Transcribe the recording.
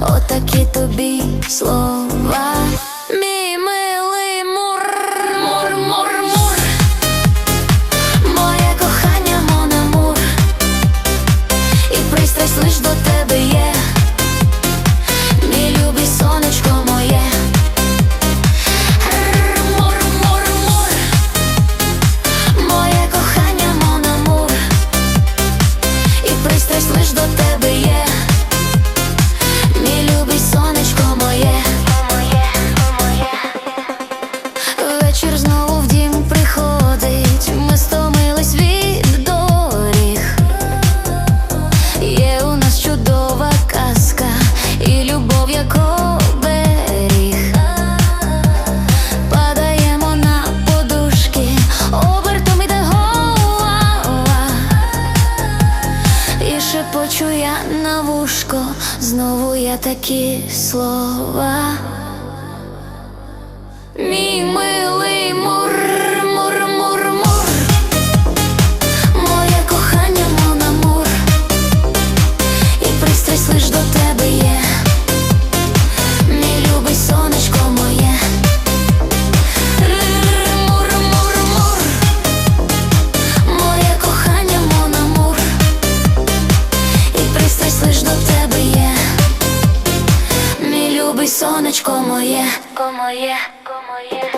отакі тобі слова. Мій мур, мур, мур, мур, моє кохання, мономур, і пристрасть лиш до. шепочу я на вушко, знову я такі слова. Мій милий Ой, сонечко моє, моє, моє.